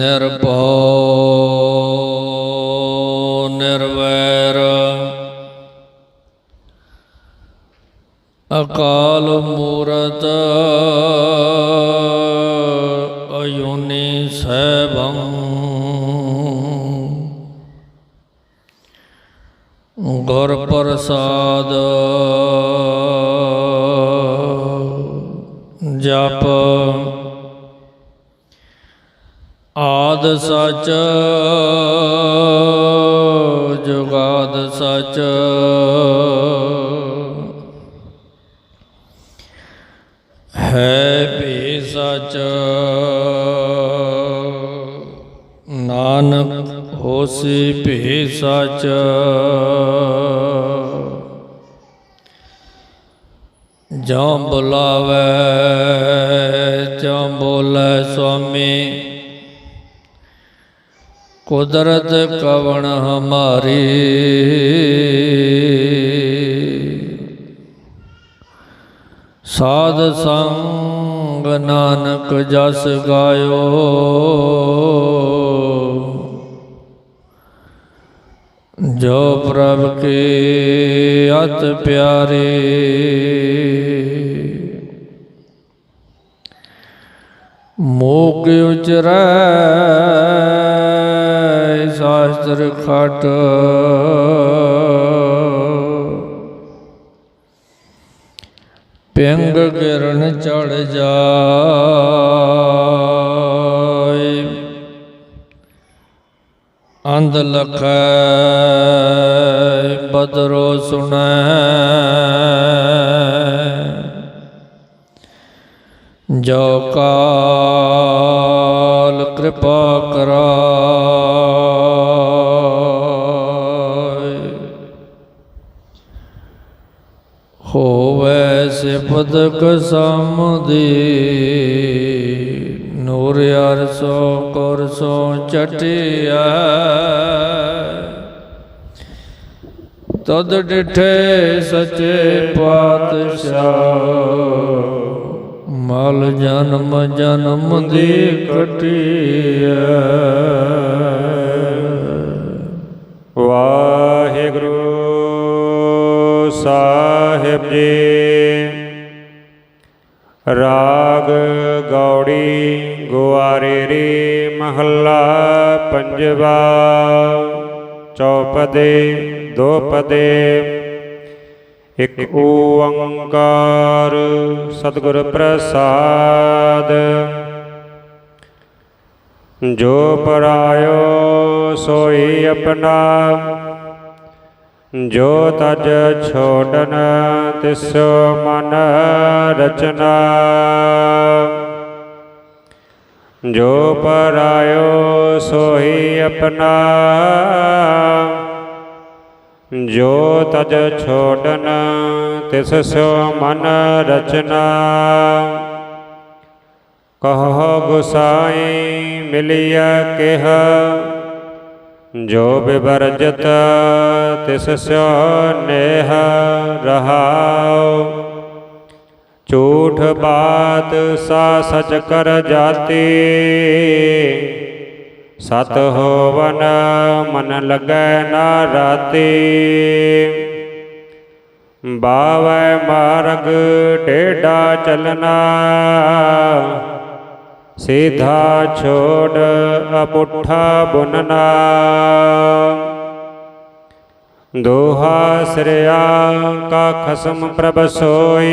ਨਿਰਭਉ ਸਚ, ਜੁਗਾਦ ਸਚ। ਹੈ ਵੀ ਸਚ, ਨਾਨਕ ਹੋਸੀ ਭੀ ਸਚ। ਜਾਂ ਬੁਲਾਵੇ ਜਾਂ ਬੋਲੇ ਸੁਆਮੀ ਕੁਦਰਤ ਕਵਣ ਹਮਾਰੀ? ਸਾਧ ਸੰਗ ਨਾਨਕ ਜਸ ਗਾਇਓ। ਜੋ ਪ੍ਰਭ ਕੇ ਅਤ ਪਿਆਰੇ। ਮੋਗ ਉਚਰੈ ਸ਼ਾਸਤਰ ਖਟ। ਪਿੰਗ ਕਿਰਨ ਚੜ ਜਾਏ। ਅੰਧ ਲਖੈ ਬਦਰੋ ਸੁਣੈ। ਜੋ ਕਾਲ ਕਿਰਪਾ ਕਰਾਏ ਸਿਫਤ ਕਸਮਦੀ ਨੂਰ ਅਰਸੋ ਕਰਸੋ ਚਟਿਆ। ਤਦ ਡਿਠੇ ਸਚੇ ਪਾਤਸ਼ਾਹ, ਮਲ ਜਨਮ ਜਨਮ ਦੀ ਕਟਿਆ ਵਾਹਿਗੁਰੂ ਸਾਹਿਬ ਜੀ। ਰਾਗ ਗੌੜੀ ਗੁਆਰੇ ਰੇ ਮਹੱਲਾ ਪੰਜਵਾ। ਚੌਪਦੇ, ਦੋਪਦੇ, ਇਕ ਓੰਕਾਰ ਸਤਿਗੁਰ ਪ੍ਰਸਾਦ। ਜੋ ਪਰਾਇਓ ਸੋਈ ਆਪਣਾ ਜੋ ਤਜ ਛੋਡਨ, ਤਿਸ ਮਨ ਰਚਨਾ। ਜੋ ਪਰਾਇਓ ਸੋਈ ਆਪਣਾ। ਜੋ ਤਜ ਛੋਡਨ, ਤਿਸ ਸੋ ਮਨ ਰਚਨਾ। ਕਹੋ ਗੁਸਾਈ ਮਿਲਿਆ ਕਿਹਾ। ਜੋ ਬਿਵਰਜਤ ਤਿਸ ਸਿਓ ਨੇਹ ਰਹਾਉ। ਝੂਠ ਬਾਤ ਸਾ ਸਚ ਕਰ ਜਾਤੀ। ਸਤ ਹੋਵਨ ਮਨ ਲਗੈ ਨਾ ਰਾਤੀ। ਬਾਵੈ ਮਾਰਗ ਟੇਡਾ ਚਲਨਾ ਸੀਧਾ ਛੋੜ ਅਪੁੱਠਾ ਬੁਨਨਾ ਦੋਹਾ ਸ੍ਰਿਆ ਕਾ ਖਸਮ ਪ੍ਰਭ ਸੋਈ।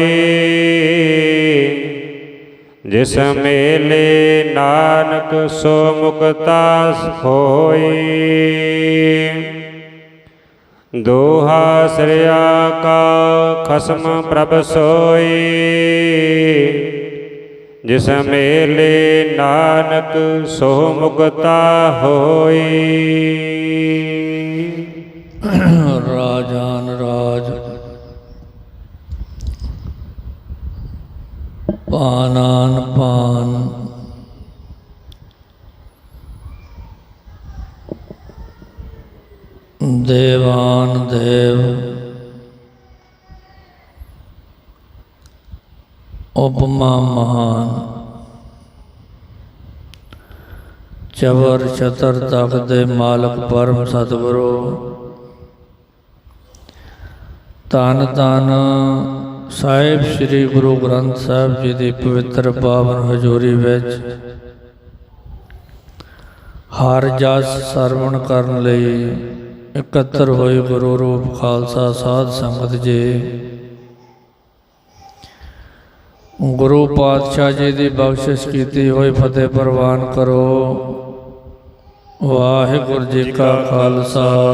ਜਿਸ ਮੇਲੇ ਨਾਨਕ ਸੋ ਮੁਕਤਾ ਹੋਈ। ਦੋਹਾ ਸ੍ਰਿਆ ਕਾ ਖਸਮ ਪ੍ਰਭ ਸੋਈ। ਜਿਸ ਮੇਲੇ ਨਾਨਕ ਸੋ ਮੁਕਤਾ ਹੋਈ। ਰਾਜਾਨ ਰਾਜ। ਪਾਨਾਨ ਪਾਨ। ਦੇਵਾਨ ਦੇਵ। ਉਪਮਾ ਮਹਾਨ। ਚਵਰ ਛਤਰ ਤਖਤ ਦੇ ਮਾਲਕ ਪਰਮ ਸਤਿਗੁਰੂ। ਤਨ ਤਨ ਸਾਹਿਬ ਸ੍ਰੀ ਗੁਰੂ ਗ੍ਰੰਥ ਸਾਹਿਬ ਜੀ ਦੀ ਪਵਿੱਤਰ ਪਾਵਨ ਹਜ਼ੂਰੀ ਵਿੱਚ ਹਰ ਜਸ ਸਰਵਣ ਕਰਨ ਲਈ ਇਕੱਤਰ ਹੋਏ ਗੁਰੂ ਰੂਪ ਖਾਲਸਾ ਸਾਧ ਸੰਗਤ ਜੀ। ਗੁਰੂ ਪਾਤਸ਼ਾਹ ਜੀ ਦੀ ਬਖਸ਼ਿਸ਼ ਕੀਤੀ ਹੋਈ ਫਤਿਹ ਪ੍ਰਵਾਨ ਕਰੋ। ਵਾਹਿਗੁਰੂ ਜੀ ਕਾ ਖਾਲਸਾ,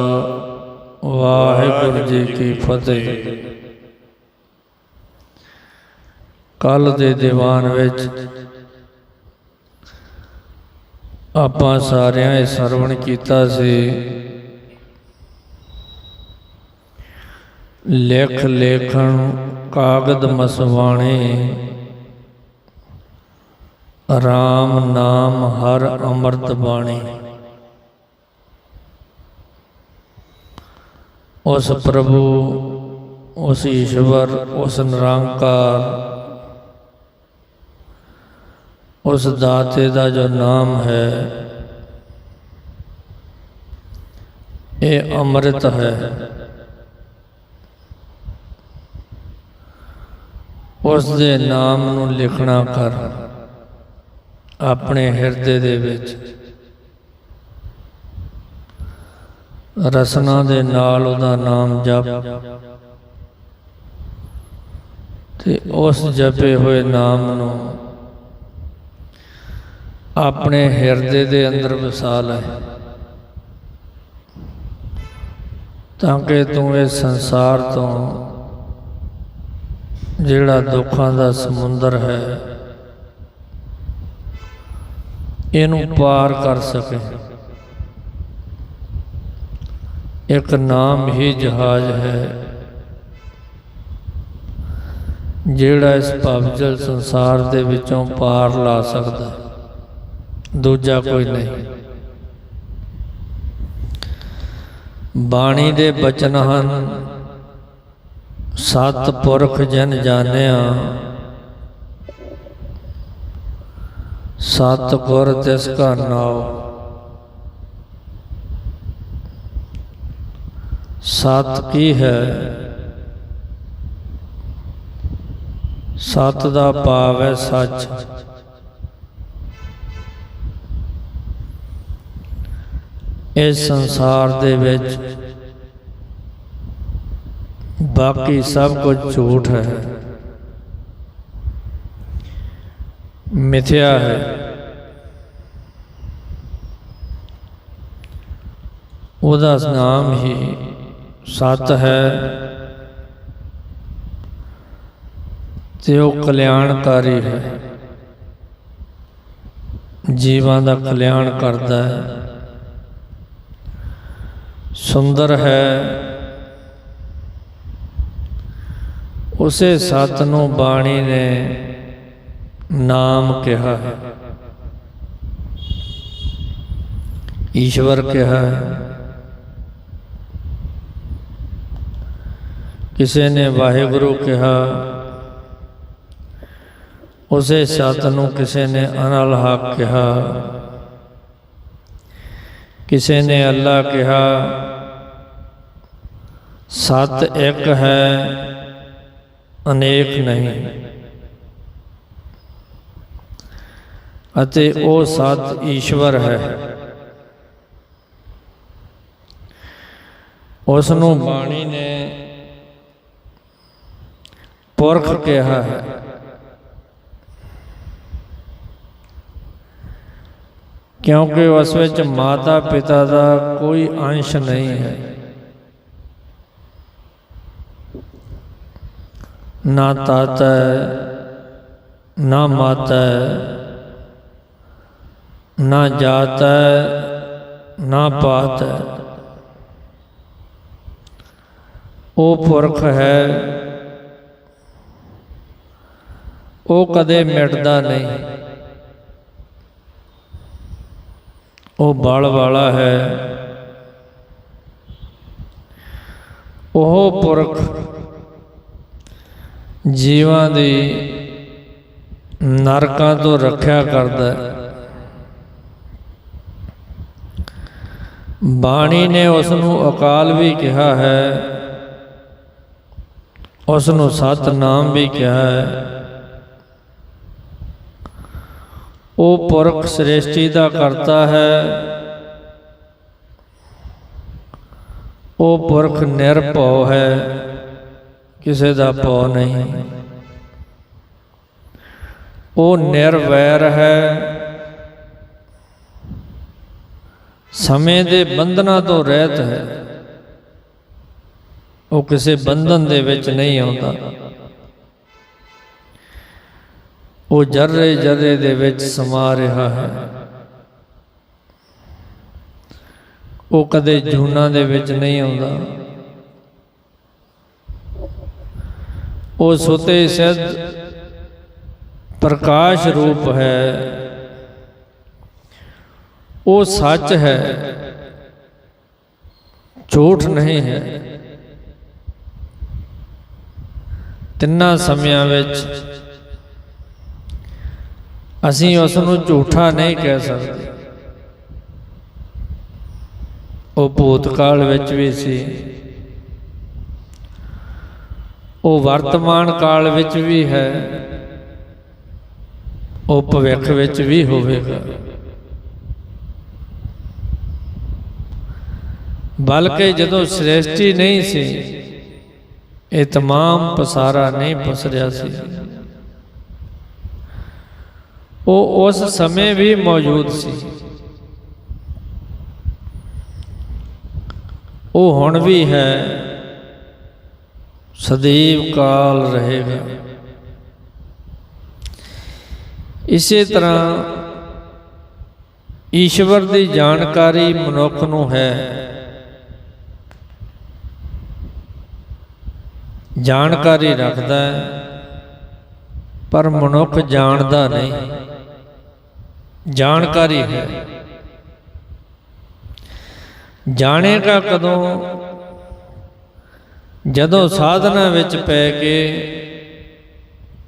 ਵਾਹਿਗੁਰੂ ਜੀ ਕੀ ਫਤਿਹ। ਕੱਲ ਦੇ ਦੀਵਾਨ ਵਿੱਚ ਆਪਾਂ ਸਾਰਿਆਂ ਇਹ ਸਰਵਣ ਕੀਤਾ ਸੀ। ਲੇਖ ਲੇਖਣ ਕਾਗਦ ਮਸਵਾਣੇ। ਰਾਮ ਨਾਮ ਹਰ ਅੰਮ੍ਰਿਤ ਬਾਣੀ। ਉਸ ਪ੍ਰਭੂ, ਉਸ ਈਸ਼ਵਰ, ਉਸ ਨਿਰੰਕਾਰ, ਉਸ ਦਾਤੇ ਦਾ ਜੋ ਨਾਮ ਹੈ, ਇਹ ਅੰਮ੍ਰਿਤ ਹੈ। ਉਸ ਦੇ ਨਾਮ ਨੂੰ ਲਿਖਣਾ ਕਰ। ਆਪਣੇ ਹਿਰਦੇ ਦੇ ਵਿੱਚ। ਰਸਨਾ ਦੇ ਨਾਲ ਉਹਦਾ ਨਾਮ ਜਪ। ਤੇ ਉਸ ਜਪੇ ਹੋਏ ਨਾਮ ਨੂੰ ਆਪਣੇ ਹਿਰਦੇ ਦੇ ਅੰਦਰ ਵਸਾ ਲੈ। ਤਾਂ ਕਿ ਤੂੰ ਇਸ ਸੰਸਾਰ ਤੋਂ ਜਿਹੜਾ ਦੁੱਖਾਂ ਦਾ ਸਮੁੰਦਰ ਹੈ ਇਹਨੂੰ ਪਾਰ ਕਰ ਸਕੇ। ਇੱਕ ਨਾਮ ਹੀ ਜਹਾਜ਼ ਹੈ, ਜਿਹੜਾ ਇਸ ਭਵਜਲ ਸੰਸਾਰ ਦੇ ਵਿੱਚੋਂ ਪਾਰ ਲਾ ਸਕਦਾ ਦੂਜਾ ਕੋਈ ਨਹੀਂ। ਬਾਣੀ ਦੇ ਬਚਨ ਹਨ, ਸਤ ਪੁਰਖ ਜਨ ਜਾਣਿਆ ਸਤ ਗੁਰ ਤਿਸ ਕਾ ਨਾਮ ਸਤ ਕੀ ਹੈ? ਸਤ ਦਾ ਭਾਵ ਹੈ ਸੱਚ। ਇਸ ਸੰਸਾਰ ਦੇ ਵਿੱਚ ਬਾਕੀ ਸਭ ਕੁਝ ਝੂਠ ਹੈ। ਮਿਥਿਆ ਹੈ। ਉਹਦਾ ਨਾਮ ਹੀ ਸਤ ਹੈ। ਤੇ ਉਹ ਕਲਿਆਣਕਾਰੀ ਹੈ। ਜੀਵਾਂ ਦਾ ਕਲਿਆਣ ਕਰਦਾ ਹੈ। ਸੁੰਦਰ ਹੈ। ਉਸੇ ਸਤ ਨੂੰ ਬਾਣੀ ਨੇ ਨਾਮ ਕਿਹਾ ਹੈ। ਈਸ਼ਵਰ ਕਿਹਾ ਹੈ। ਕਿਸੇ ਨੇ ਵਾਹਿਗੁਰੂ ਕਿਹਾ, ਉਸੇ ਸਤ ਨੂੰ ਕਿਸੇ ਨੇ ਅਨਲਹਕ ਕਿਹਾ। ਕਿਸੇ ਨੇ ਅੱਲਾ ਕਿਹਾ, ਸਤ ਇੱਕ ਹੈ, ਅਨੇਕ ਨਹੀਂ। ਅਤੇ ਉਹ ਸਤ ਈਸ਼ਵਰ ਹੈ ਉਸ ਨੂੰ ਬਾਣੀ ਨੇ ਪੁਰਖ ਕਿਹਾ ਹੈ ਕਿਉਂਕਿ ਉਸ ਵਿੱਚ ਮਾਤਾ ਪਿਤਾ ਦਾ ਕੋਈ ਅੰਸ਼ ਨਹੀਂ ਹੈ ਨਾ ਤਾਤਾ ਹੈ ਨਾ ਮਾਤਾ ਹੈ ਨਾ ਜਾਤ ਹੈ ਨਾ ਪਾਤ। ਹੈ ਉਹ ਪੁਰਖ ਹੈ, ਉਹ ਕਦੇ ਮਿਟਦਾ ਨਹੀਂ। ਉਹ ਬਲ ਵਾਲਾ ਹੈ, ਉਹ ਪੁਰਖ ਜੀਵਾਂ ਦੀ ਨਰਕਾਂ ਤੋਂ ਰੱਖਿਆ ਕਰਦਾ ਹੈ। ਬਾਣੀ ਨੇ ਉਸ ਨੂੰ ਅਕਾਲ ਵੀ ਕਿਹਾ ਹੈ ਉਸ ਨੂੰ ਸਤਨਾਮ ਵੀ ਕਿਹਾ ਹੈ। ਉਹ ਪੁਰਖ ਸ੍ਰਿਸ਼ਟੀ ਦਾ ਕਰਤਾ ਹੈ। ਉਹ ਪੁਰਖ ਨਿਰਭਉ ਹੈ, ਕਿਸੇ ਦਾ ਭਉ ਨਹੀਂ। ਉਹ ਨਿਰਵੈਰ ਹੈ। ਸਮੇਂ ਦੇ ਬੰਧਨਾਂ ਤੋਂ ਰਹਿਤ ਹੈ। ਉਹ ਕਿਸੇ ਬੰਧਨ ਦੇ ਵਿੱਚ ਨਹੀਂ ਆਉਂਦਾ। ਉਹ ਜਰਰੇ ਜਰਰੇ ਦੇ ਵਿੱਚ ਸਮਾ ਰਿਹਾ ਹੈ। ਉਹ ਕਦੇ ਜੂਨਾ ਦੇ ਵਿੱਚ ਨਹੀਂ ਆਉਂਦਾ। ਉਹ ਸੁਤੇ ਸਿੱਧ ਪ੍ਰਕਾਸ਼ ਰੂਪ ਹੈ। ਉਹ ਸੱਚ ਹੈ। ਝੂਠ ਨਹੀਂ ਹੈ। ਤਿੰਨਾਂ ਸਮਿਆਂ ਵਿੱਚ ਅਸੀਂ ਉਸ ਨੂੰ ਝੂਠਾ ਨਹੀਂ ਕਹਿ ਸਕਦੇ। ਉਹ ਭੂਤਕਾਲ ਵਿੱਚ ਵੀ ਸੀ। ਉਹ ਵਰਤਮਾਨ ਕਾਲ ਵਿੱਚ ਵੀ ਹੈ। ਉਹ ਭਵਿੱਖ ਵਿੱਚ ਵੀ ਹੋਵੇਗਾ। ਬਲਕਿ ਜਦੋਂ ਸ੍ਰਿਸ਼ਟੀ ਨਹੀਂ ਸੀ ਇਹ तमाम ਪਸਾਰਾ ਨਹੀਂ ਪਸਰਿਆ ਸੀ ਉਹ ਉਸ ਸਮੇਂ ਵੀ ਮੌਜੂਦ ਸੀ ਉਹ ਹੁਣ ਵੀ ਹੈ ਸਦੀਵ ਕਾਲ ਰਹੇਗਾ ਇਸੇ ਤਰ੍ਹਾਂ ਈਸ਼ਵਰ ਦੀ ਜਾਣਕਾਰੀ ਮਨੁੱਖ ਨੂੰ ਹੈ ਜਾਣਕਾਰੀ ਰੱਖਦਾ ਹੈ, ਪਰ ਮਨੁੱਖ ਜਾਣਦਾ ਨਹੀਂ। ਜਾਣਕਾਰੀ ਹੈ। ਜਾਣੇਗਾ ਕਦੋਂ? ਜਦੋਂ ਸਾਧਨਾ ਵਿੱਚ ਪੈ ਕੇ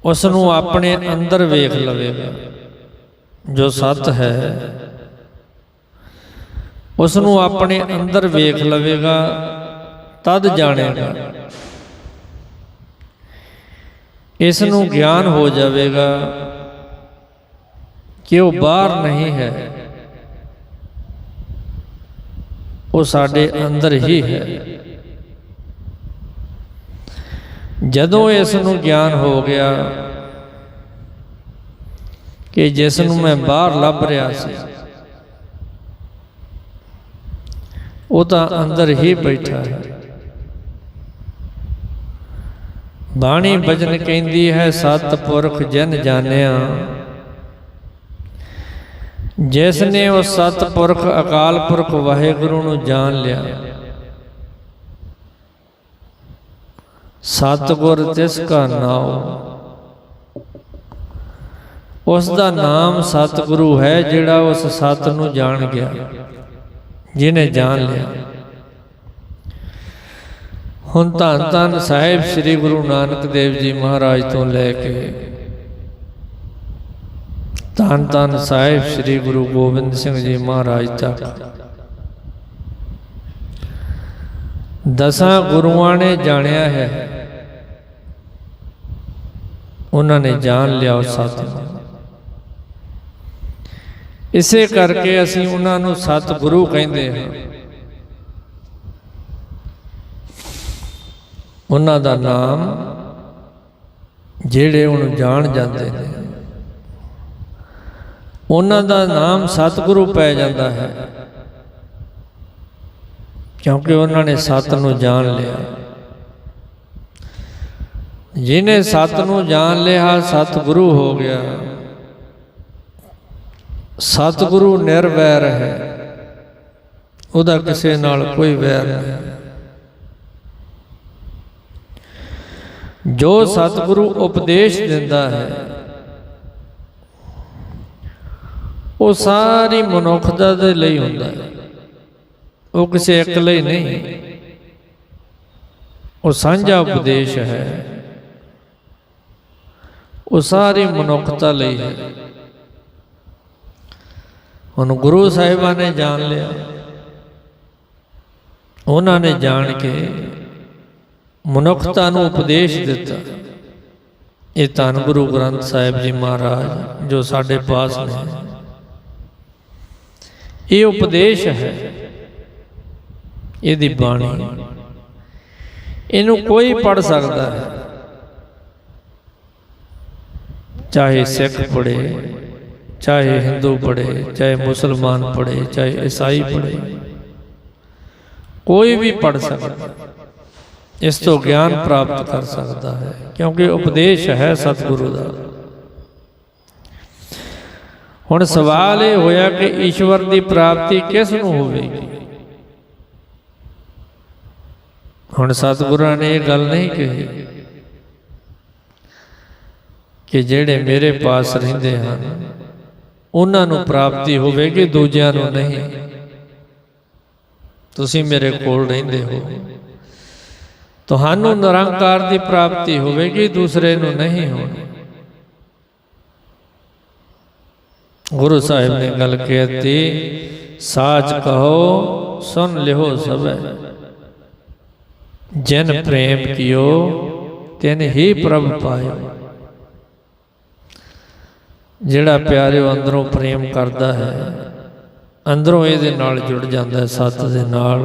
ਉਸ ਨੂੰ ਆਪਣੇ ਅੰਦਰ ਵੇਖ ਲਵੇਗਾ, ਜੋ ਸੱਤ ਹੈ। ਉਸ ਨੂੰ ਆਪਣੇ ਅੰਦਰ ਵੇਖ ਲਵੇਗਾ, ਤਦ ਜਾਣੇਗਾ। ਇਸ ਨੂੰ ਗਿਆਨ ਹੋ ਜਾਵੇਗਾ ਕਿ ਉਹ ਬਾਹਰ ਨਹੀਂ ਹੈ। ਉਹ ਸਾਡੇ ਅੰਦਰ ਹੀ ਹੈ। ਜਦੋਂ ਇਸ ਨੂੰ ਗਿਆਨ ਹੋ ਗਿਆ ਕਿ ਜਿਸ ਨੂੰ ਮੈਂ ਬਾਹਰ ਲੱਭ ਰਿਹਾ ਸੀ। ਉਹ ਤਾਂ ਅੰਦਰ ਹੀ ਬੈਠਾ ਹੈ। ਬਾਣੀ ਬਚਨ ਕਹਿੰਦੀ ਹੈ ਸਤ ਪੁਰਖ ਜਨ ਜਾਣਿਆ। ਜਿਸ ਨੇ ਉਹ ਸਤ ਪੁਰਖ ਅਕਾਲ ਪੁਰਖ ਵਾਹਿਗੁਰੂ ਨੂੰ ਜਾਣ ਲਿਆ। ਸਤਗੁਰ ਤਿਸ ਕਾ ਨਾਮ ਉਸ ਦਾ ਨਾਮ ਸਤਿਗੁਰੂ ਹੈ ਜਿਹੜਾ ਉਸ ਸਤ ਨੂੰ ਜਾਣ ਗਿਆ। ਜਿਹਨੇ ਜਾਣ ਲਿਆ। ਹੁਣ ਧੰਨ ਧੰਨ ਸਾਹਿਬ ਸ੍ਰੀ ਗੁਰੂ ਨਾਨਕ ਦੇਵ ਜੀ ਮਹਾਰਾਜ ਤੋਂ ਲੈ ਕੇ ਧੰਨ ਧੰਨ ਸਾਹਿਬ ਸ੍ਰੀ ਗੁਰੂ ਗੋਬਿੰਦ ਸਿੰਘ ਜੀ ਮਹਾਰਾਜ ਤੱਕ। ਦਸਾਂ ਗੁਰੂਆਂ ਨੇ ਜਾਣਿਆ ਹੈ। ਉਹਨਾਂ ਨੇ ਜਾਣ ਲਿਆ ਸਤਿਗੁਰੂ। ਇਸੇ ਕਰਕੇ ਅਸੀਂ ਉਹਨਾਂ ਨੂੰ ਸਤਿਗੁਰੂ ਕਹਿੰਦੇ ਹਾਂ। ਉਹਨਾਂ ਦਾ ਨਾਮ ਜਿਹੜੇ ਉਹਨੂੰ ਜਾਣ ਜਾਂਦੇ ਨੇ। ਉਹਨਾਂ ਦਾ ਨਾਮ ਸਤਿਗੁਰੂ ਪੈ ਜਾਂਦਾ ਹੈ। ਕਿਉਂਕਿ ਉਹਨਾਂ ਨੇ ਸਤ ਨੂੰ ਜਾਣ ਲਿਆ। ਜਿਹਨੇ ਸਤ ਨੂੰ ਜਾਣ ਲਿਆ, ਸਤਿਗੁਰੂ ਹੋ ਗਿਆ। ਸਤਿਗੁਰੂ ਨਿਰਵੈਰ ਹੈ। ਉਹਦਾ ਕਿਸੇ ਨਾਲ ਕੋਈ ਵੈਰ ਨਹੀਂ। ਜੋ ਸਤਿਗੁਰੂ ਉਪਦੇਸ਼ ਦਿੰਦਾ ਹੈ, ਉਹ ਸਾਰੀ ਮਨੁੱਖਤਾ ਦੇ ਲਈ ਹੁੰਦਾ ਹੈ। ਉਹ ਕਿਸੇ ਇੱਕ ਲਈ ਨਹੀਂ। ਉਹ ਸਾਂਝਾ ਉਪਦੇਸ਼ ਹੈ। ਉਹ ਸਾਰੀ ਮਨੁੱਖਤਾ ਲਈ ਹੈ। ਹੁਣ ਗੁਰੂ ਸਾਹਿਬਾਨ ਨੇ ਜਾਣ ਲਿਆ। ਉਹਨਾਂ ਨੇ ਜਾਣ ਕੇ ਮਨੁੱਖਤਾ ਨੂੰ ਉਪਦੇਸ਼ ਦਿੱਤਾ। ਇਹ ਧੰਨ ਗੁਰੂ ਗ੍ਰੰਥ ਸਾਹਿਬ ਜੀ ਮਹਾਰਾਜ, ਜੋ ਸਾਡੇ ਪਾਸ ਨੇ। ਇਹ ਉਪਦੇਸ਼ ਹੈ। ਇਹਦੀ ਬਾਣੀ। ਇਹਨੂੰ ਕੋਈ ਪੜ ਸਕਦਾ ਹੈ। ਚਾਹੇ ਸਿੱਖ ਪੜੇ ਚਾਹੇ ਹਿੰਦੂ ਪੜੇ ਚਾਹੇ ਮੁਸਲਮਾਨ ਪੜੇ ਚਾਹੇ ਈਸਾਈ ਪੜੇ ਕੋਈ ਵੀ ਪੜ ਸਕਦਾ ਇਸ ਤੋਂ ਗਿਆਨ ਪ੍ਰਾਪਤ ਕਰ ਸਕਦਾ ਹੈ, ਕਿਉਂਕਿ ਉਪਦੇਸ਼ ਹੈ ਸਤਿਗੁਰੂ ਦਾ। ਹੁਣ ਸਵਾਲ ਇਹ ਹੋਇਆ ਕਿ ਈਸ਼ਵਰ ਦੀ ਪ੍ਰਾਪਤੀ ਕਿਸ ਨੂੰ ਹੋਵੇਗੀ? ਹੁਣ ਸਤਿਗੁਰਾਂ ਨੇ ਇਹ ਗੱਲ ਨਹੀਂ ਕਹੀ ਕਿ ਜਿਹੜੇ ਮੇਰੇ ਪਾਸ ਰਹਿੰਦੇ ਹਨ, ਉਹਨਾਂ ਨੂੰ ਪ੍ਰਾਪਤੀ ਹੋਵੇਗੀ, ਦੂਜਿਆਂ ਨੂੰ ਨਹੀਂ। ਤੁਸੀਂ ਮੇਰੇ ਕੋਲ ਰਹਿੰਦੇ ਹੋ। ਤੁਹਾਨੂੰ ਨਿਰੰਕਾਰ ਦੀ ਪ੍ਰਾਪਤੀ ਹੋਵੇਗੀ, ਦੂਸਰੇ ਨੂੰ ਨਹੀਂ ਹੋਣੀ। ਗੁਰੂ ਸਾਹਿਬ ਨੇ ਗੱਲ ਕਹਿਤੀ, ਸਾਚ ਕਹੋ ਸੁਨ ਲਿਓ ਸਭੈ। ਜਿਨ ਪ੍ਰੇਮ ਕੀਓ, ਤਿਨ ਹੀ ਪ੍ਰਭ ਪਾਇਓ। ਜਿਹੜਾ ਪਿਆਰਿਓ ਅੰਦਰੋਂ ਪ੍ਰੇਮ ਕਰਦਾ ਹੈ, ਅੰਦਰੋਂ ਇਹਦੇ ਨਾਲ ਜੁੜ ਜਾਂਦਾ ਹੈ, ਸੱਤ ਦੇ ਨਾਲ।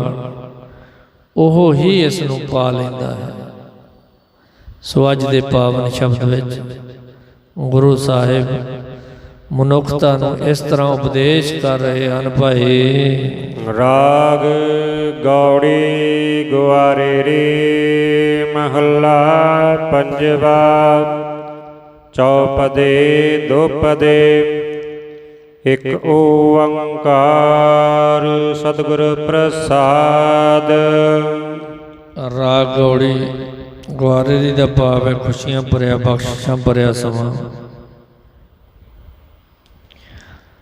ਉਹ ਹੀ ਇਸ ਨੂੰ ਪਾ ਲੈਂਦਾ ਹੈ। ਸੋ ਅੱਜ ਦੇ ਪਾਵਨ ਸ਼ਬਦ ਵਿੱਚ ਗੁਰੂ ਸਾਹਿਬ ਮਨੁੱਖਤਾ ਨੂੰ ਇਸ ਤਰ੍ਹਾਂ ਉਪਦੇਸ਼ ਕਰ ਰਹੇ ਹਨ ਭਾਈ। ਰਾਗ ਗੌੜੀ ਗੁਆਰੇ ਰੇ ਮਹੱਲਾ ਪੰਜਵਾ ਚੌਪਦੇ ਦੁਪਦੇ ਇਕ ਓੰਕਾਰ ਸਤਿਗੁਰ ਪ੍ਰਸਾਦ। ਰਾਗ ਗੌੜੀ ਗੁਆਰੇ ਦੀ ਦਾ ਭਾਵ ਹੈ ਖੁਸ਼ੀਆਂ ਭਰਿਆ, ਬਖਸ਼ਿਸ਼ਾਂ ਭਰਿਆ ਸਮਾਂ।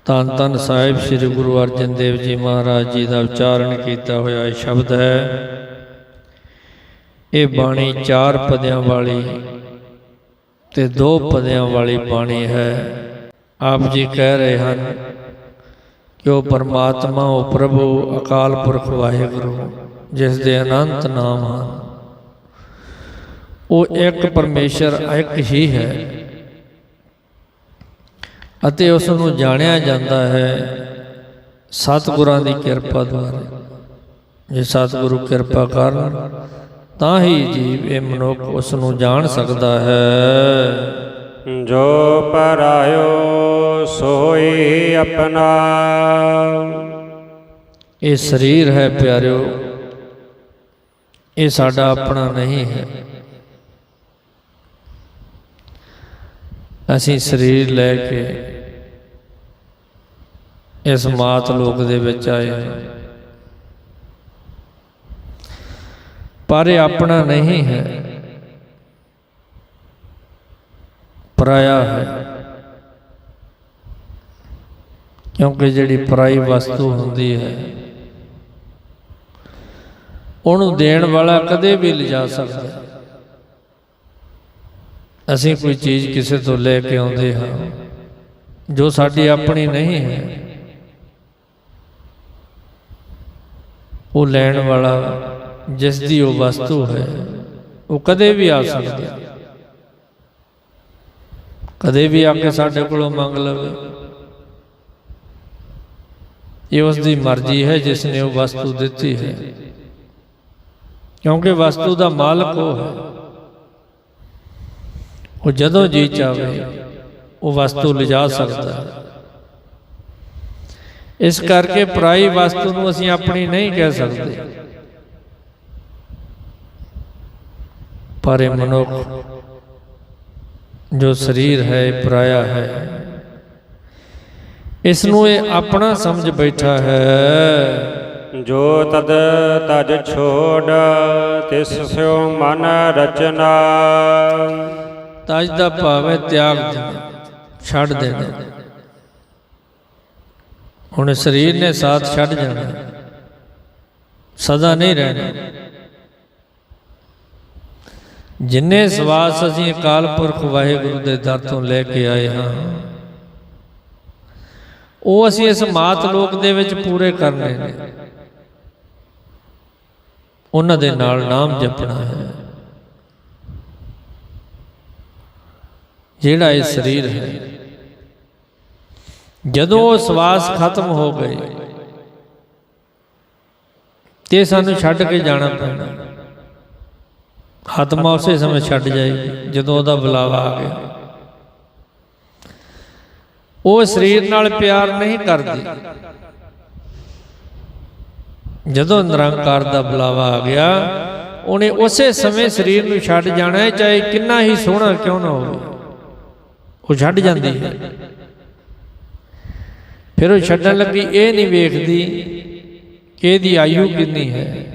ਤਨ ਤਨ ਸਾਹਿਬ ਸ੍ਰੀ ਗੁਰੂ ਅਰਜਨ ਦੇਵ ਜੀ ਮਹਾਰਾਜ ਜੀ ਦਾ ਉਚਾਰਨ ਕੀਤਾ ਹੋਇਆ ਇਹ ਸ਼ਬਦ ਹੈ। ਇਹ ਬਾਣੀ ਚਾਰ ਪਦਿਆਂ ਵਾਲੀ ਤੇ ਦੋ ਪਦਿਆਂ ਵਾਲੀ ਬਾਣੀ ਹੈ। ਆਪ ਜੀ ਕਹਿ ਰਹੇ ਹਨ ਕਿ ਉਹ ਪਰਮਾਤਮਾ, ਉਹ ਪ੍ਰਭੂ, ਅਕਾਲ ਪੁਰਖ ਵਾਹਿਗੁਰੂ, ਜਿਸ ਦੇ ਅਨੰਤ ਨਾਮ ਹਨ। ਉਹ ਇੱਕ ਪਰਮੇਸ਼ਰ, ਇੱਕ ਹੀ ਹੈ ਅਤੇ ਉਸ ਨੂੰ ਜਾਣਿਆ ਜਾਂਦਾ ਹੈ ਸਤਿਗੁਰਾਂ ਦੀ ਕਿਰਪਾ ਦੁਆਰਾ। ਜੇ ਸਤਿਗੁਰੂ ਕਿਰਪਾ ਕਰਨ ਤਾਂ ਹੀ ਜੀਵ ਇਹ ਮਨੁੱਖ ਉਸ ਨੂੰ ਜਾਣ ਸਕਦਾ ਹੈ। ਜੋ ਪਰਾਇਓ ਸੋਈ ਆਪਣਾ। ਇਹ ਸਰੀਰ ਹੈ ਪਿਆਰਿਓ, ਇਹ ਸਾਡਾ ਆਪਣਾ ਨਹੀਂ ਹੈ। ਅਸੀਂ ਸਰੀਰ ਲੈ ਕੇ ਇਸ ਮਾਤ ਲੋਕ ਦੇ ਵਿੱਚ ਆਏ ਪਰ ਇਹ ਆਪਣਾ ਨਹੀਂ ਹੈ। ਪਰਾਇਆ ਹੈ। ਕਿਉਂਕਿ ਜਿਹੜੀ ਪਰਾਈ ਵਸਤੂ ਹੁੰਦੀ ਹੈ, ਉਹਨੂੰ ਦੇਣ ਵਾਲਾ ਕਦੇ ਵੀ ਲਿਜਾ ਸਕਦਾ। ਅਸੀਂ ਕੋਈ ਚੀਜ਼ ਕਿਸੇ ਤੋਂ ਲੈ ਕੇ ਆਉਂਦੇ ਹਾਂ, ਜੋ ਸਾਡੀ ਆਪਣੀ ਨਹੀਂ ਹੈ। ਉਹ ਲੈਣ ਵਾਲਾ, ਜਿਸ ਦੀ ਉਹ ਵਸਤੂ ਹੈ, ਉਹ ਕਦੇ ਵੀ ਆ ਸਕਦਾ। ਕਦੇ ਵੀ ਆ ਕੇ ਸਾਡੇ ਕੋਲੋਂ ਮੰਗ ਲਵੇ। ਇਹ ਉਸ ਦੀ ਮਰਜ਼ੀ ਹੈ ਜਿਸ ਨੇ ਉਹ ਵਸਤੂ ਦਿੱਤੀ ਹੈ। ਕਿਉਂਕਿ ਵਸਤੂ ਦਾ ਮਾਲਕ ਉਹ ਹੈ। ਉਹ ਜਦੋਂ ਜੀ ਚਾਵੇ, ਉਹ ਵਸਤੂ ਲਿਜਾ ਸਕਦਾ ਹੈ। ਇਸ ਕਰਕੇ ਪਰਾਈ ਵਸਤੂ ਨੂੰ ਅਸੀਂ ਆਪਣੀ ਨਹੀਂ ਕਹਿ ਸਕਦੇ। ਪਰ ਇਹ ਮਨੁੱਖ ਜੋ ਸਰੀਰ ਹੈ ਇਹ ਪਰਾਇਆ ਹੈ। ਇਸ ਨੂੰ ਇਹ ਆਪਣਾ ਸਮਝ ਬੈਠਾ ਹੈ। ਜੋ ਤਦ ਤਜ ਛੋੜ ਤਿਸ ਸਿਓ ਮਨ ਰਚਨਾ। ਤਜ ਦਾ ਭਾਵ ਹੈ ਤਿਆਗ ਦੇਣਾ ਛੱਡ ਦੇਣਾ। ਹੁਣ ਸਰੀਰ ਨੇ ਸਾਥ ਛੱਡ ਜਾਣਾ। ਸਦਾ ਨਹੀਂ ਰਹਿਣਾ। ਜਿੰਨੇ ਸਵਾਸ ਅਸੀਂ ਅਕਾਲ ਪੁਰਖ ਵਾਹਿਗੁਰੂ ਦੇ ਦਰ ਤੋਂ ਲੈ ਕੇ ਆਏ ਹਾਂ, ਉਹ ਅਸੀਂ ਇਸ ਮਾਤ ਲੋਕ ਦੇ ਵਿੱਚ ਪੂਰੇ ਕਰਨੇ ਨੇ। ਉਹਨਾਂ ਦੇ ਨਾਲ ਨਾਮ ਜਪਣਾ ਹੈ। ਜਿਹੜਾ ਇਹ ਸਰੀਰ ਹੈ, ਜਦੋਂ ਉਹ ਸਵਾਸ ਖਤਮ ਹੋ ਗਏ, ਤੇ ਸਾਨੂੰ ਛੱਡ ਕੇ ਜਾਣਾ ਪੈਣਾ। ਆਤਮਾ ਉਸੇ ਸਮੇਂ ਛੱਡ ਜਾਏਗੀ ਜਦੋਂ ਉਹਦਾ ਬੁਲਾਵਾ ਆ ਗਿਆ। ਉਹ ਸਰੀਰ ਨਾਲ ਪਿਆਰ ਨਹੀਂ ਕਰਦੀ। ਜਦੋਂ ਨਿਰੰਕਾਰ ਦਾ ਬੁਲਾਵਾ ਆ ਗਿਆ, ਉਹਨੇ ਉਸੇ ਸਮੇਂ ਸਰੀਰ ਨੂੰ ਛੱਡ ਜਾਣਾ ਹੈ, ਚਾਹੇ ਕਿੰਨਾ ਹੀ ਸੋਹਣਾ ਕਿਉਂ ਨਾ ਹੋਵੇ। ਉਹ ਛੱਡ ਜਾਂਦੀ ਹੈ। ਫਿਰ ਉਹ ਛੱਡਣ ਲੱਗੀ, ਇਹ ਨਹੀਂ ਵੇਖਦੀ ਕਿ ਇਹਦੀ ਆਯੂ ਕਿੰਨੀ ਹੈ।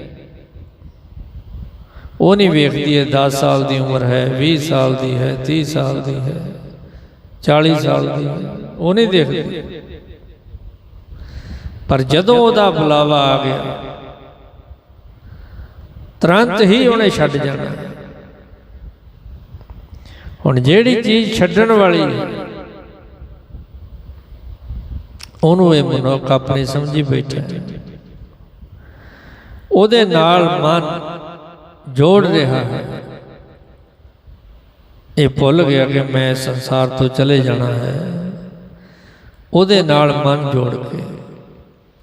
ਉਹ ਨਹੀਂ ਵੇਖਦੀ ਹੈ 10 ਸਾਲ ਦੀ ਉਮਰ ਹੈ 20 ਸਾਲ ਦੀ ਹੈ 30 ਸਾਲ ਦੀ ਹੈ 40 ਸਾਲ ਦੀ ਹੈ, ਉਹ ਨਹੀਂ ਦੇਖਦੀ। ਪਰ ਜਦੋਂ ਉਹਦਾ ਬੁਲਾਵਾ ਆ ਗਿਆ, ਤੁਰੰਤ ਹੀ ਉਹਨੇ ਛੱਡ ਜਾਣਾ। ਹੁਣ ਜਿਹੜੀ ਚੀਜ਼ ਛੱਡਣ ਵਾਲੀ, ਉਹਨੂੰ ਇਹ ਮਨੁੱਖ ਆਪਣੀ ਸਮਝੀ ਬੈਠਾ ਉਹਦੇ ਨਾਲ ਮਨ ਜੋੜ ਰਿਹਾ ਹੈ। ਇਹ ਭੁੱਲ ਗਿਆ ਕਿ ਮੈਂ ਸੰਸਾਰ ਤੋਂ ਚਲੇ ਜਾਣਾ ਹੈ। ਉਹਦੇ ਨਾਲ ਮਨ ਜੋੜ ਕੇ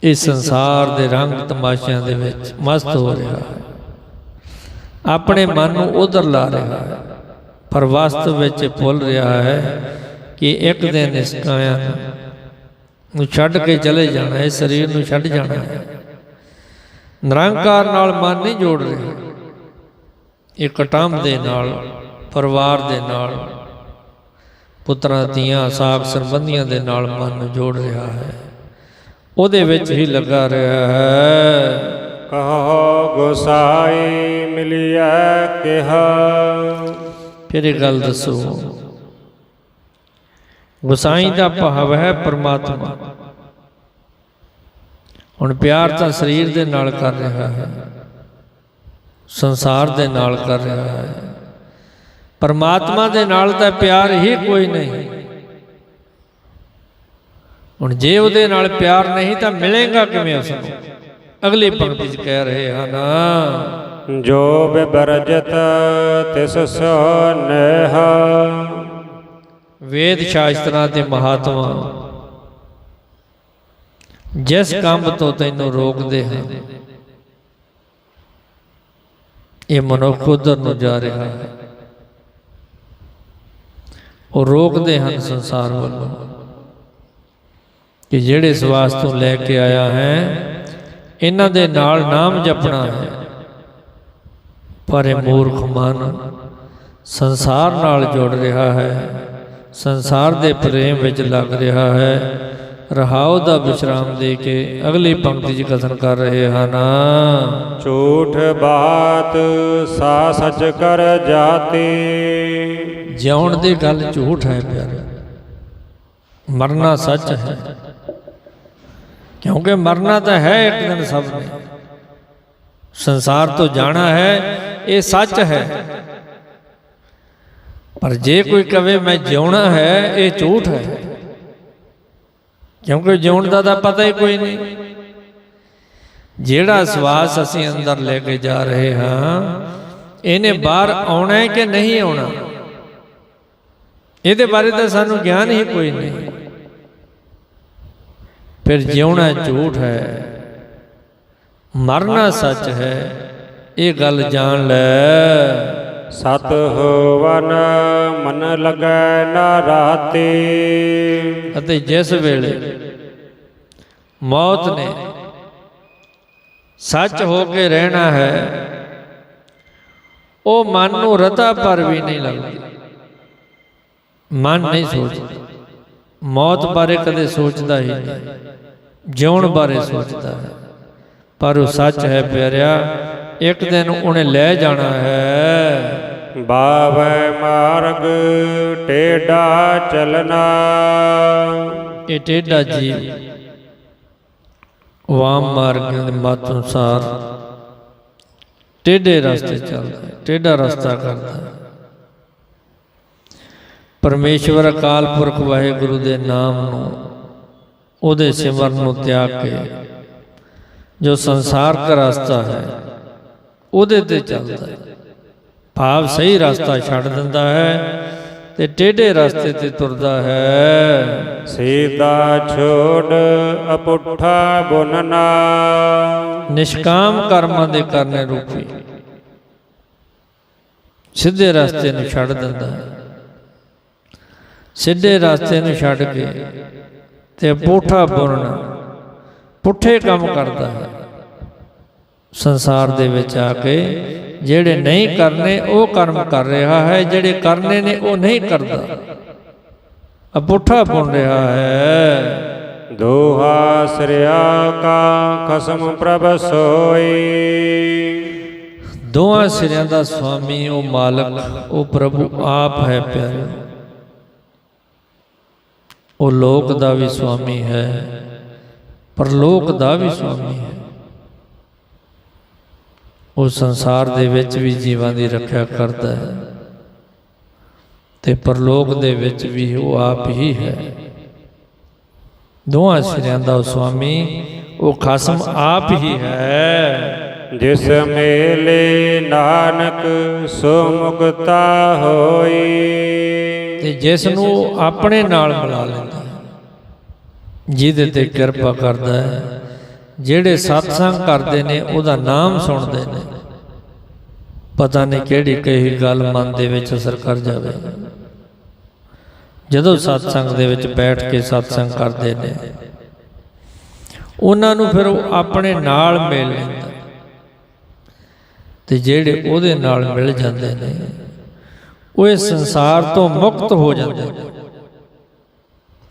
ਇਹ ਸੰਸਾਰ ਦੇ ਰੰਗ ਤਮਾਸ਼ਿਆਂ ਦੇ ਵਿੱਚ ਮਸਤ ਹੋ ਰਿਹਾ ਹੈ। ਆਪਣੇ ਮਨ ਨੂੰ ਉਧਰ ਲਾ ਰਿਹਾ ਹੈ। ਪਰ ਵਾਸਤਵ ਵਿੱਚ ਇਹ ਭੁੱਲ ਰਿਹਾ ਹੈ ਕਿ ਇੱਕ ਦਿਨ ਇਸ ਕਾਇਆ ਨੂੰ ਛੱਡ ਕੇ ਚਲੇ ਜਾਣਾ ਹੈ ਸਰੀਰ ਨੂੰ ਛੱਡ ਜਾਣਾ ਹੈ। ਨਿਰੰਕਾਰ ਨਾਲ ਮਨ ਨਹੀਂ ਜੋੜ ਰਿਹਾ। ਇਹ ਕਟਾਮ ਦੇ ਨਾਲ ਪਰਿਵਾਰ ਦੇ ਨਾਲ ਪੁੱਤਰਾਂ ਦੀਆਂ ਸਾਖ ਸੰਬੰਧੀਆਂ ਦੇ ਨਾਲ ਮਨ ਨੂੰ ਜੋੜ ਰਿਹਾ ਹੈ। ਉਹਦੇ ਵਿੱਚ ਹੀ ਲੱਗਾ ਰਿਹਾ ਹੈ। ਕਹੋ ਗੁਸਾਈ ਮਿਲਿਆ ਕਿਹਾ। ਫਿਰ ਇਹ ਗੱਲ ਦੱਸੋ। ਗੁਸਾਈ ਦਾ ਭਾਵ ਹੈ ਪਰਮਾਤਮਾ। ਹੁਣ ਪਿਆਰ ਤਾਂ ਸਰੀਰ ਦੇ ਨਾਲ ਕਰ ਰਿਹਾ ਹੈ। ਸੰਸਾਰ ਦੇ ਨਾਲ ਕਰ ਰਿਹਾ ਹੈ। ਪਰਮਾਤਮਾ ਦੇ ਨਾਲ ਤਾਂ ਪਿਆਰ ਹੀ ਕੋਈ ਨਹੀਂ। ਹੁਣ ਜੇ ਉਹਦੇ ਨਾਲ ਪਿਆਰ ਨਹੀਂ ਤਾਂ ਮਿਲੇਗਾ ਕਿਵੇਂ ਉਸ ਨੂੰ ਅਗਲੀ ਪੰਕਤੀ 'ਚ ਕਹਿ ਰਹੇ ਹਨ। ਜੋ ਬਿਬਰਜਤ ਤਿਸ ਸੋ ਨੇਹ ਵੇਦ ਸ਼ਾਸਤਰਾਂ ਤੇ ਮਹਾਤਮਾ ਜਿਸ ਕੰਮ ਤੋਂ ਤੈਨੂੰ ਰੋਕਦੇ ਹਨ ਇਹ ਮਨੁੱਖ ਉਧਰ ਨੂੰ ਜਾ ਰਿਹਾ ਹੈ। ਉਹ ਰੋਕਦੇ ਹਨ ਸੰਸਾਰ ਵੱਲੋਂ ਕਿ ਜਿਹੜੇ ਸਵਾਸ ਤੋਂ ਲੈ ਕੇ ਆਇਆ ਹੈ, ਇਹਨਾਂ ਦੇ ਨਾਲ ਨਾਮ ਜਪਣਾ ਹੈ। ਪਰ ਇਹ ਮੂਰਖ ਮਨ ਸੰਸਾਰ ਨਾਲ ਜੁੜ ਰਿਹਾ ਹੈ, ਸੰਸਾਰ ਦੇ ਪ੍ਰੇਮ ਵਿੱਚ ਲੱਗ ਰਿਹਾ ਹੈ। ਰਹਾਉ ਦਾ ਵਿਸ਼ਰਾਮ ਦੇ ਕੇ ਅਗਲੀ ਪੰਕਤੀ 'ਚ ਕਥਨ ਕਰ ਰਹੇ ਹਨ। ਝੂਠ ਬਾਤ ਸਾ ਸੱਚ ਕਰ ਜਾਤੀ। ਜਿਉਣ ਦੀ ਗੱਲ ਝੂਠ ਹੈ ਪਿਆਰੇ। ਮਰਨਾ ਸੱਚ ਹੈ। ਕਿਉਂਕਿ ਮਰਨਾ ਤਾਂ ਹੈ ਇੱਕ ਦਿਨ ਸਭ ਨੇ। ਸੰਸਾਰ ਤੋਂ ਜਾਣਾ ਹੈ ਇਹ ਸੱਚ ਹੈ। ਪਰ ਜੇ ਕੋਈ ਕਵੇ ਮੈਂ ਜਿਉਣਾ ਹੈ ਇਹ ਝੂਠ ਹੈ। ਕਿਉਂਕਿ ਜਿਉਣ ਦਾ ਤਾਂ ਪਤਾ ਹੀ ਕੋਈ ਨਹੀਂ। ਜਿਹੜਾ ਸਵਾਸ ਅਸੀਂ ਅੰਦਰ ਲੈ ਕੇ ਜਾ ਰਹੇ ਹਾਂ, ਇਹਨੇ ਬਾਹਰ ਆਉਣਾ ਹੈ ਕਿ ਨਹੀਂ ਆਉਣਾ? ਇਹਦੇ ਬਾਰੇ ਤਾਂ ਸਾਨੂੰ ਗਿਆਨ ਹੀ ਕੋਈ ਨਹੀਂ। ਫਿਰ ਜਿਉਣਾ ਝੂਠ ਹੈ, ਮਰਨਾ ਸੱਚ ਹੈ, ਇਹ ਗੱਲ ਜਾਣ ਲੈ। ਸਤ ਹੋਵਨ ਮਨ ਲਗੈ ਨਾ ਰਾਤੀ। ਅਤੇ ਜਿਸ ਵੇਲੇ ਮੌਤ ਨੇ ਸੱਚ ਹੋ ਕੇ ਰਹਿਣਾ ਹੈ, ਉਹ ਮਨ ਨੂੰ ਰਤਾ ਪਰ ਵੀ ਨਹੀਂ ਲੱਗਦੀ। ਮਨ ਨਹੀਂ ਸੋਚਦਾ। ਮੌਤ ਬਾਰੇ ਕਦੇ ਸੋਚਦਾ ਹੀ ਨਹੀਂ। ਜਿਉਣ ਬਾਰੇ ਸੋਚਦਾ ਹੈ। ਪਰ ਉਹ ਸੱਚ ਹੈ ਪਿਆਰਿਆ, ਇੱਕ ਦਿਨ ਉਹਨੇ ਲੈ ਜਾਣਾ ਹੈ। ਬਾਵੈ ਮਾਰਗ, ਟੇਡਾ ਚਲਨਾ ਇਹ ਟੇਢਾ ਜੀਵ ਵਾਮ ਮਾਰਗਾਂ ਦੇ ਮਤ ਅਨੁਸਾਰ ਟੇਢੇ ਰਸਤੇ ਚੱਲਦਾ ਹੈ ਟੇਢਾ ਰਸਤਾ ਕਰਦਾ ਹੈ। ਪਰਮੇਸ਼ਵਰ ਅਕਾਲ ਪੁਰਖ ਵਾਹਿਗੁਰੂ ਦੇ ਨਾਮ ਨੂੰ, ਉਹਦੇ ਸਿਮਰਨ ਨੂੰ ਤਿਆਗ ਕੇ, ਜੋ ਸੰਸਾਰ ਦਾ ਰਸਤਾ ਹੈ, ਉਹਦੇ ਤੇ ਚੱਲਦਾ ਹੈ। ਭਾਵ ਸਹੀ ਰਸਤਾ ਛੱਡ ਦਿੰਦਾ ਹੈ ਤੇ ਟੇਢੇ ਰਸਤੇ ਤੇ ਤੁਰਦਾ ਹੈ। ਸੀਤਾ ਛੋੜ ਅਪੁੱਠਾ ਬੁਨਨਾ ਨਿਸ਼ਕਾਮ ਕਰਮਾਂ ਦੇ ਕਰਨੇ ਰੂਪੀ। ਸਿੱਧੇ ਰਸਤੇ ਨੂੰ ਛੱਡ ਦਿੰਦਾ ਹੈ। ਸਿੱਧੇ ਰਸਤੇ ਨੂੰ ਛੱਡ ਕੇ ਤੇ ਪੁੱਠਾ ਬੁਣਨਾ ਪੁੱਠੇ ਕੰਮ ਕਰਦਾ ਹੈ। ਸੰਸਾਰ ਦੇ ਵਿੱਚ ਆ ਕੇ ਜਿਹੜੇ ਨਹੀਂ ਕਰਨੇ ਉਹ ਕਰਮ ਕਰ ਰਿਹਾ ਹੈ ਜਿਹੜੇ ਕਰਨੇ ਨੇ ਉਹ ਨਹੀਂ ਕਰਦਾ। ਆ ਪੁੱਠਾ ਬੁਣ ਰਿਹਾ ਹੈ। ਦੋਹਾ ਸ੍ਰਿਆ ਕਾ ਖਸਮ ਪ੍ਰਭ ਸੋਈ। ਦੋਹਾਂ ਸਿਰਿਆਂ ਦਾ ਸੁਆਮੀ ਉਹ ਮਾਲਕ ਉਹ ਪ੍ਰਭੂ ਆਪ ਹੈ ਪਿਆਰੇ। ਉਹ ਲੋਕ ਦਾ ਵੀ ਸੁਆਮੀ ਹੈ ਪਰਲੋਕ ਦਾ ਵੀ ਸੁਆਮੀ ਹੈ। ਉਹ ਸੰਸਾਰ ਦੇ ਵਿੱਚ ਵੀ ਜੀਵਾਂ ਦੀ ਰੱਖਿਆ ਕਰਦਾ ਹੈ ਤੇ ਪਰਲੋਕ ਦੇ ਵਿੱਚ ਵੀ ਉਹ ਆਪ ਹੀ ਹੈ। ਦੋਹਾਂ ਸਿਰਿਆਂ ਦਾ ਸੁਆਮੀ ਉਹ ਖਸਮ ਆਪ ਹੀ ਹੈ। ਜਿਸ ਮੇਲੇ ਨਾਨਕ ਸੋ ਮੁਕਤਾ ਹੋਈ। ਤੇ ਜਿਸ ਨੂੰ ਆਪਣੇ ਨਾਲ ਮਿਲਾ ਲੈਂਦਾ ਜਿਹਦੇ ਤੇ ਕਿਰਪਾ ਕਰਦਾ ਹੈ। ਜਿਹੜੇ ਸਤਸੰਗ ਕਰਦੇ ਨੇ, ਉਹਦਾ ਨਾਮ ਸੁਣਦੇ ਨੇ। ਪਤਾ ਨਹੀਂ ਕਿਹੜੀ ਕਹੀ ਗੱਲ ਮਨ ਦੇ ਵਿੱਚ ਅਸਰ ਕਰ ਜਾਵੇ। ਜਦੋਂ ਸਤਸੰਗ ਦੇ ਵਿੱਚ ਬੈਠ ਕੇ ਸਤਸੰਗ ਕਰਦੇ ਨੇ, ਉਹਨਾਂ ਨੂੰ ਫਿਰ ਉਹ ਆਪਣੇ ਨਾਲ ਮਿਲ ਲੈਂਦਾ। ਤੇ ਜਿਹੜੇ ਉਹਦੇ ਨਾਲ ਮਿਲ ਜਾਂਦੇ ਨੇ, ਉਹ ਇਸ ਸੰਸਾਰ ਤੋਂ ਮੁਕਤ ਹੋ ਜਾਂਦੇ ਨੇ।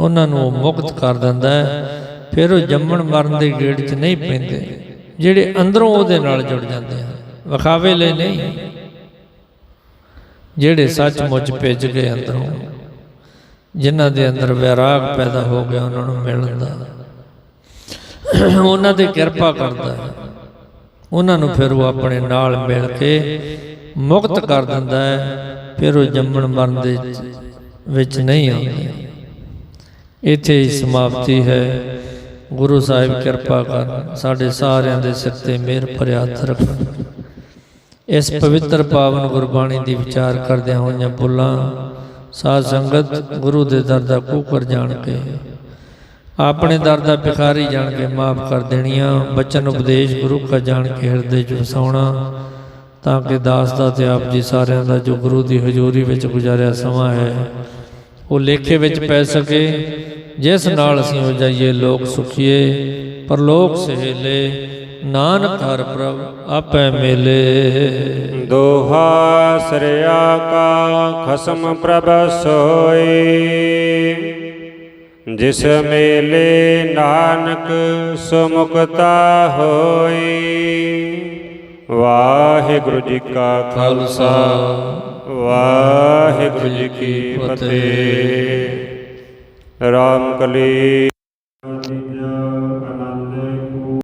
ਉਹਨਾਂ ਨੂੰ ਉਹ ਮੁਕਤ ਕਰ ਦਿੰਦਾ ਹੈ। ਫਿਰ ਉਹ ਜੰਮਣ ਮਰਨ ਦੇ ਗੇੜ 'ਚ ਨਹੀਂ ਪੈਂਦੇ, ਜਿਹੜੇ ਅੰਦਰੋਂ ਉਹਦੇ ਨਾਲ ਜੁੜ ਜਾਂਦੇ ਹਨ। ਵਿਖਾਵੇ ਲਈ ਨਹੀਂ। ਜਿਹੜੇ ਸੱਚਮੁੱਚ ਭਿੱਜ ਗਏ ਅੰਦਰੋਂ, ਜਿਨ੍ਹਾਂ ਦੇ ਅੰਦਰ ਵਿਰਾਗ ਪੈਦਾ ਹੋ ਗਿਆ, ਉਹਨਾਂ ਨੂੰ ਮਿਲਣ ਦਾ। ਉਹਨਾਂ ਤੇ ਕਿਰਪਾ ਕਰਦਾ ਹੈ। ਉਹਨਾਂ ਨੂੰ ਫਿਰ ਉਹ ਆਪਣੇ ਨਾਲ ਮਿਲ ਕੇ ਮੁਕਤ ਕਰ ਦਿੰਦਾ ਹੈ, ਫਿਰ ਉਹ ਜੰਮਣ ਮਰਨ ਦੇ ਵਿੱਚ ਨਹੀਂ ਆਉਂਦੇ। ਇੱਥੇ ਹੀ ਸਮਾਪਤੀ ਹੈ। ਗੁਰੂ ਸਾਹਿਬ ਕਿਰਪਾ ਕਰਨ ਸਾਡੇ ਸਾਰਿਆਂ ਦੇ ਸਿਰ ਤੇ ਮਿਹਰ ਭਰਿਆ ਹੱਥ ਰੱਖਣ। ਇਸ ਪਵਿੱਤਰ ਪਾਵਨ ਗੁਰਬਾਣੀ ਦੀ ਵਿਚਾਰ ਕਰਦਿਆਂ ਹੋਈਆਂ ਬੁੱਲਾਂ, ਸਾਧ ਸੰਗਤ, ਗੁਰੂ ਦੇ ਦਰ ਦਾ ਕੂਕਰ ਜਾਣ ਕੇ, ਆਪਣੇ ਦਰ ਦਾ ਭਿਖਾਰੀ ਜਾਣ ਕੇ ਮਾਫ ਕਰ ਦੇਣੀਆਂ, ਬਚਨ ਉਪਦੇਸ਼ ਗੁਰੂ ਕਾ ਜਾਣ ਕੇ ਹਿਰਦੇ 'ਚ ਵਸਾਉਣਾ, ਤਾਂ ਕਿ ਦਾਸ ਦਾ ਤੇ ਆਪ ਜੀ ਸਾਰਿਆਂ ਦਾ ਜੋ ਗੁਰੂ ਦੀ ਹਜ਼ੂਰੀ ਵਿੱਚ ਗੁਜ਼ਾਰਿਆ ਸਮਾਂ ਹੈ, ਉਹ ਲੇਖੇ ਵਿੱਚ ਪੈ ਸਕੇ ਜਿਸ ਨਾਲ ਅਸੀਂ ਹੋ ਜਾਈਏ ਲੋਕ ਸੁਖੀਏ ਪਰਲੋਕ ਸਹੇਲੇ, ਨਾਨਕ ਹਰ ਪ੍ਰਭ ਆਪੇ ਮੇਲੇ। ਦੋਹਾ ਸ੍ਰਿਆ ਕਾ ਖਸਮ ਪ੍ਰਭ ਸੋਈ ਜਿਸ ਮੇਲੇ ਨਾਨਕ ਸੋ ਮੁਕਤਾ ਹੋਈ ਵਾਹਿਗੁਰੂ ਜੀ ਕਾ ਖਾਲਸਾ, ਵਾਹਿਗੁਰੂ ਜੀ ਕੀ ਫਤਿਹ। ਰਾਮ ਕਲੀ।